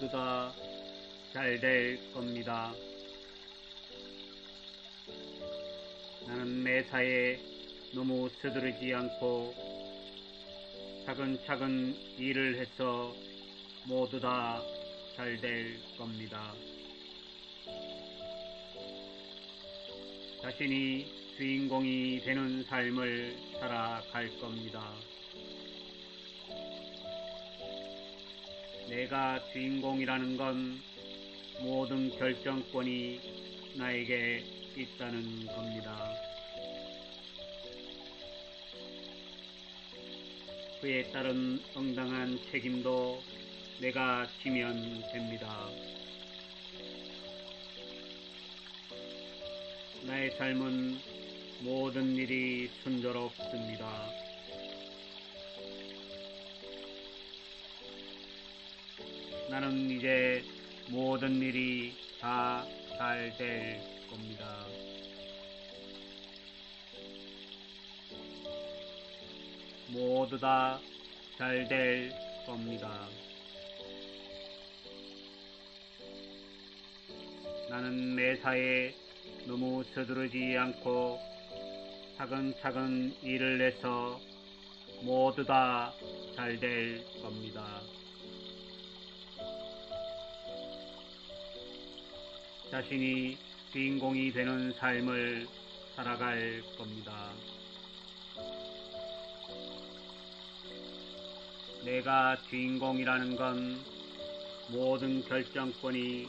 모두 다 잘 될 겁니다. 나는 매사에 너무 서두르지 않고 차근차근 일을 해서 모두 다 잘 될 겁니다. 자신이 주인공이 되는 삶을 살아갈 겁니다. 내가 주인공이라는 건 모든 결정권이 나에게 있다는 겁니다. 그에 따른 응당한 책임도 내가 지면 됩니다. 나의 삶은 모든 일이 순조롭습니다. 나는 이제 모든 일이 다 잘 될 겁니다. 모두 다 잘 될 겁니다. 나는 매사에 너무 서두르지 않고 차근차근 일을 해서 모두 다 잘 될 겁니다. 자신이 주인공이 되는 삶을 살아갈 겁니다. 내가 주인공이라는 건 모든 결정권이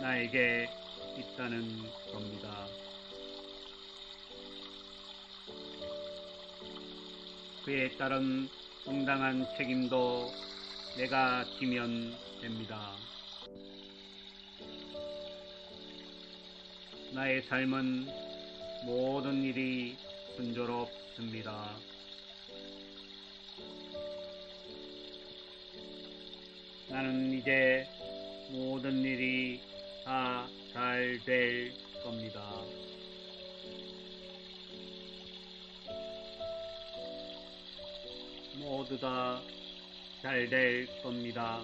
나에게 있다는 겁니다. 그에 따른 응당한 책임도 내가 지면 됩니다. 나의 삶은 모든 일이 순조롭습니다. 나는 이제 모든 일이 다 잘 될 겁니다. 모두 다 잘 될 겁니다.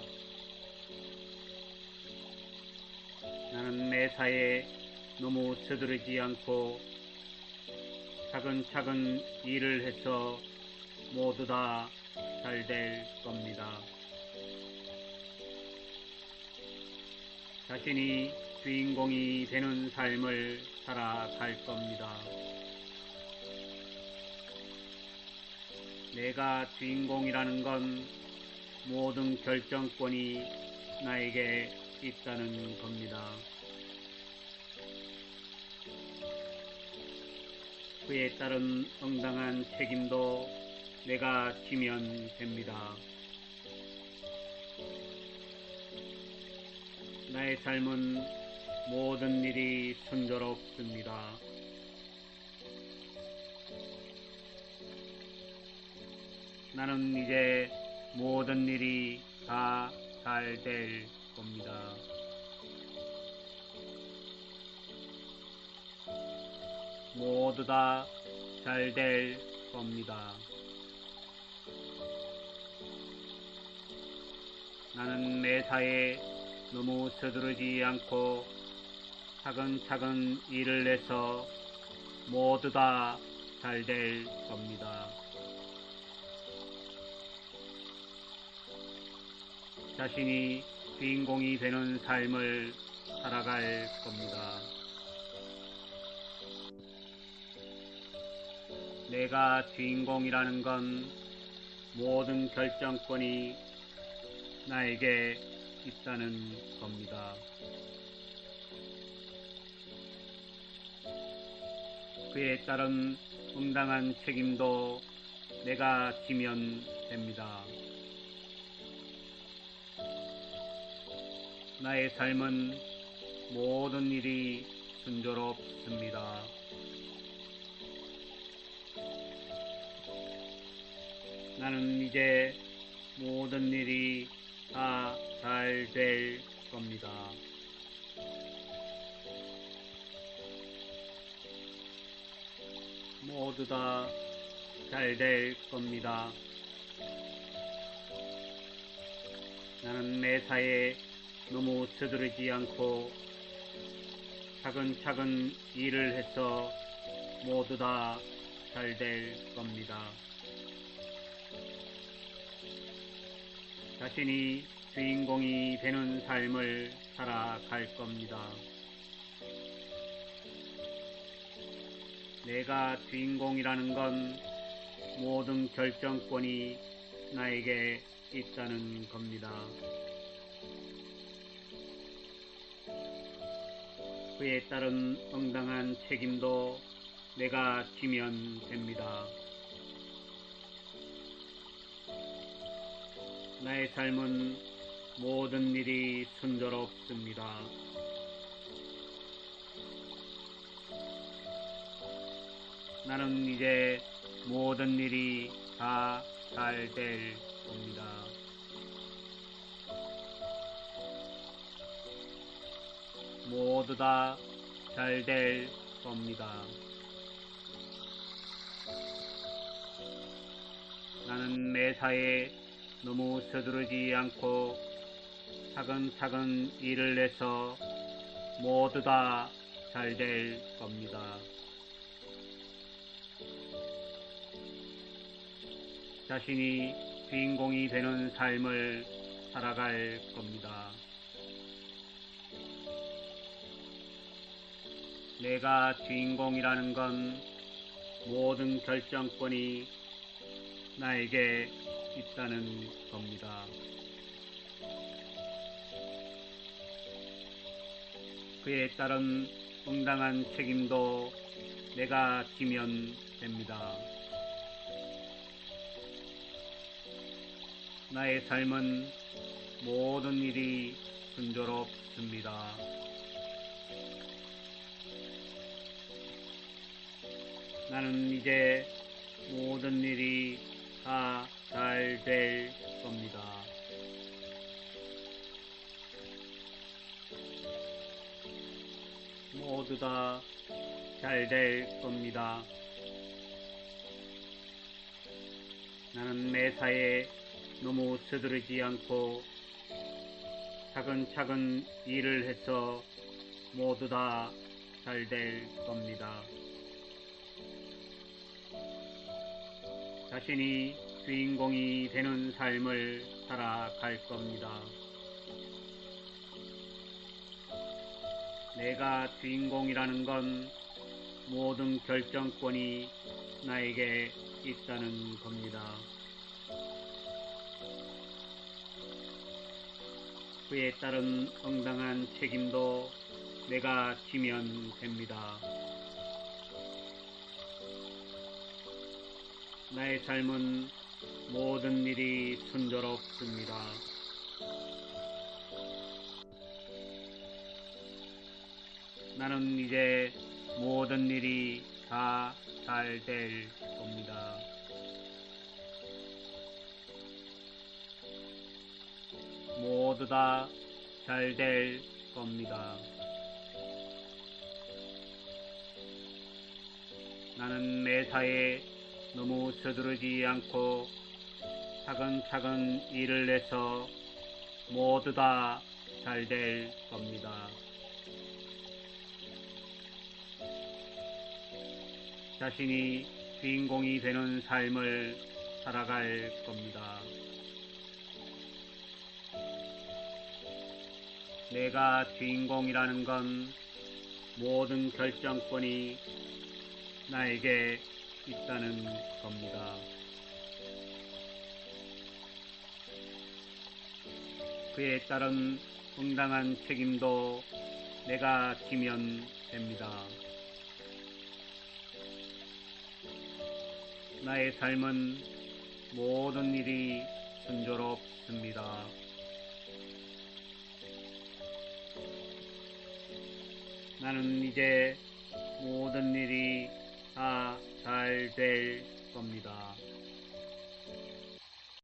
나는 매사에 너무 서두르지 않고 차근차근 일을 해서 모두 다 잘 될 겁니다. 자신이 주인공이 되는 삶을 살아갈 겁니다. 내가 주인공이라는 건 모든 결정권이 나에게 있다는 겁니다. 그에 따른 응당한 책임도 내가 지면 됩니다. 나의 삶은 모든 일이 순조롭습니다. 나는 이제 모든 일이 다 잘 될 겁니다. 모두 다 잘 될 겁니다. 나는 매사에 너무 서두르지 않고 차근차근 일을 해서 모두 다 잘 될 겁니다. 자신이 주인공이 되는 삶을 살아갈 겁니다. 내가 주인공이라는 건 모든 결정권이 나에게 있다는 겁니다. 그에 따른 응당한 책임도 내가 지면 됩니다. 나의 삶은 모든 일이 순조롭습니다. 나는 이제 모든 일이 다 잘 될 겁니다. 모두 다 잘 될 겁니다. 나는 매사에 너무 서두르지 않고 차근차근 일을 해서 모두 다 잘 될 겁니다. 자신이 주인공이 되는 삶을 살아갈 겁니다. 내가 주인공이라는 건 모든 결정권이 나에게 있다는 겁니다. 그에 따른 응당한 책임도 내가 지면 됩니다. 나의 삶은 모든 일이 순조롭습니다. 나는 이제 모든 일이 다 잘 될 겁니다. 모두 다 잘 될 겁니다. 나는 매사에 너무 서두르지 않고 차근차근 일을 해서 모두 다 잘 될 겁니다. 자신이 주인공이 되는 삶을 살아갈 겁니다. 내가 주인공이라는 건 모든 결정권이 나에게 있다는 겁니다. 그에 따른 응당한 책임도 내가 지면 됩니다. 나의 삶은 모든 일이 순조롭습니다. 나는 이제 모든 일이 다 잘 될 겁니다. 모두 다 잘 될 겁니다. 나는 매사에 너무 서두르지 않고 차근차근 일을 해서 모두 다 잘 될 겁니다. 자신이 주인공이 되는 삶을 살아갈 겁니다. 내가 주인공이라는 건 모든 결정권이 나에게 있다는 겁니다. 그에 따른 응당한 책임도 내가 지면 됩니다. 나의 삶은 모든 일이 순조롭습니다. 나는 이제 모든 일이 다 잘 될 겁니다. 모두 다 잘 될 겁니다. 나는 매사에 너무 서두르지 않고 차근차근 일을 해서 모두 다 잘 될 겁니다. 자신이 주인공이 되는 삶을 살아갈 겁니다. 내가 주인공이라는 건 모든 결정권이 나에게 있다는 겁니다. 그에 따른 응당한 책임도 내가 지면 됩니다. 나의 삶은 모든 일이 순조롭습니다. 나는 이제 모든 일이 다 잘 될 겁니다.